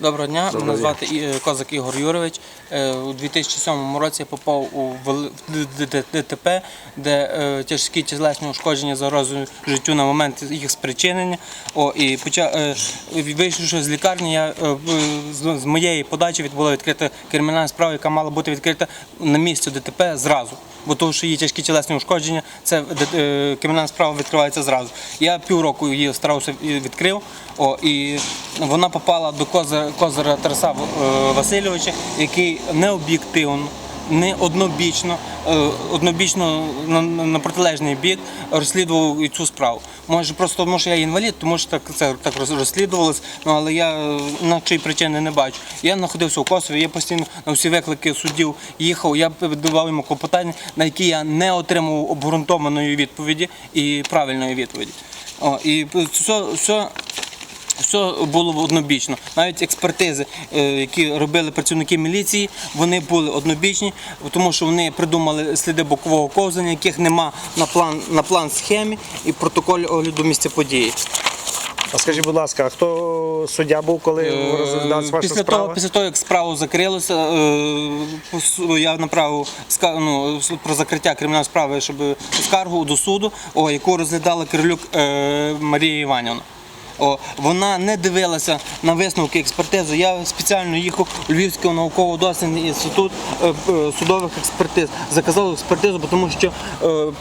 Доброго дня, мене звати е, Козак Ігор Юрович. Е, У 2007 році я попав у ДТП, де е, тяжкі тілесні ушкодження загрозують життю на момент їх спричинення. О, і почав, вийшовши з лікарні, я, з моєї подачі була відкрита кримінальна справа, яка мала бути відкрита на місці ДТП зразу. Бо тому, що є тяжкі тілесні ушкодження, це е, кримінальна справа відкривається зразу. Я півроку її старався відкрив. О, і вона попала до козира, козира Тараса е, Васильовича, який не об'єктивно, не однобічно, е, однобічно на, на протилежний бік розслідував цю справу. Може, просто тому, що я інвалід, тому що так це так роз- розслідувалось, ну але я е, інакшої причини не бачу. Я знаходився у Косові, я постійно на всі виклики суддів їхав, я давав йому клопотання, на які я не отримував обґрунтованої відповіді і правильної відповіді. О, і все, все все було однобічно. Навіть експертизи, е, які робили працівники міліції, вони були однобічні, тому що вони придумали сліди бокового ковзання, яких нема на план на план схемі і протоколі огляду місця події. А скажіть, будь ласка, а хто суддя був, коли розглядалась ваша Е, Після справа? того, після того, як справу закрилося, е, я направив ну, про закриття кримінальної справи, щоб скаргу до суду, о, яку розглядала Кирилюк е, Марія Іванівна. О, вона не дивилася на висновки експертизи. Я спеціально їхав у Львівський науково-дослідний інститут е, е, судових експертиз. Заказав експертизу, тому що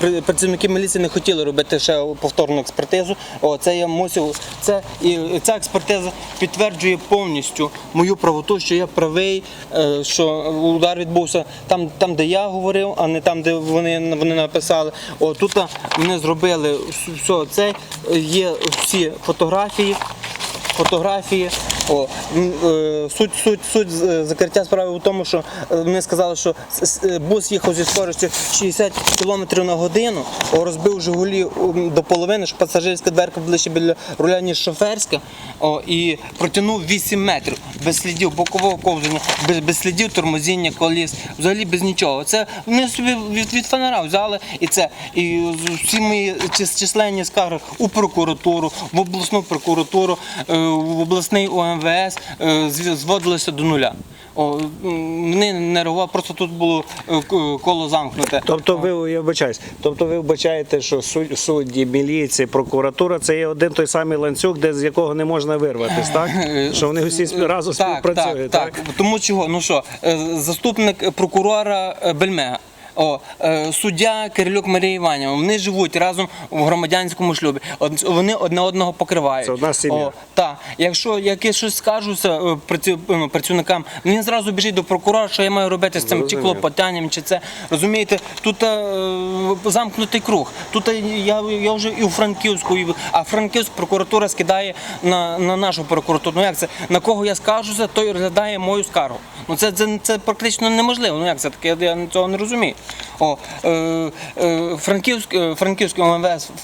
е, працівники міліції не хотіли робити ще повторну експертизу. О, це я мусив. Це і ця експертиза підтверджує повністю мою правоту, що я правий, що удар відбувся там, там, де я говорив, а не там, де вони, вони написали. О, тут вони зробили все це. Є всі фотографії. Фотографії. О, е, суть, суть, суть е, закриття справи у тому, що е, вони сказали, що бус їхав зі скоростю 60 км на годину, розбив Жигулі до половини, що пасажирська дверка ближче біля руля, ніж шоферська, о, і протягнув 8 метрів без слідів бокового ковзання, без, без слідів тормозіння коліс, взагалі без нічого. Це вони собі від, від фонара взяли і це. І всі мої численні скарги у прокуратуру, в обласну прокуратуру, в обласний ОМВС е, зв- зводилися до нуля. О, вони не реагували, просто тут було е, коло замкнуте. Тобто ви я вибачаюсь, тобто ви вбачаєте, що суд- судді, міліція, прокуратура це є один той самий ланцюг, де з якого не можна вирватися, так? Що вони усі разом Е, так, співпрацюють, так, так. Тому чого? Ну що, е, заступник прокурора е, Бельмега. О, е, суддя Кирилюк Марія Іванівна, вони живуть разом в громадянському шлюбі. Од- Вони одне одного покривають. Це одна сім'я. О, так. Якщо я щось скажуся е, праці- ну, працівникам, він зразу біжить до прокурора, що я маю робити з цим чи Зрозумів. клопотанням, чи це. Розумієте, тут е, замкнутий круг. Тут е, я, я вже і у Франківську, і в- а Франківськ прокуратура скидає на, на нашу прокуратуру. Ну як це? На кого я скаржуся, той розглядає мою скаргу. Ну це, це, це практично неможливо. Ну як це таке? Я цього не розумію. О, е, е, Франківськ, е, Франківський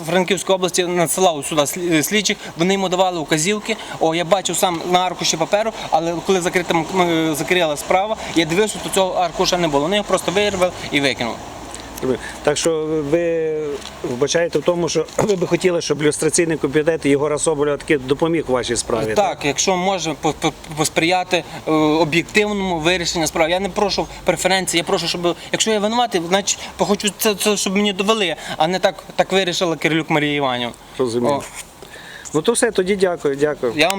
Франківської області надсилав сюди слі- слідчих, вони йому давали указівки. О, я бачив сам на аркуші паперу, але коли закрита, м- закрила справа, я дивився, то цього аркуша не було. Вони його просто вирвали і викинули. Так що ви вбачаєте в тому, що ви би хотіли, щоб люстраційний комітет Єгора Соболя таки допоміг у вашій справі. Так, якщо може по- по- посприяти е, об'єктивному вирішенню справи. Я не прошу преференції, я прошу, щоб якщо я винуватий, значить хочу це, це щоб мені довели, а не так, так вирішила Кирилюк Марія Іванівна. Розумію. О, Ну то все, тоді дякую, дякую. Я вам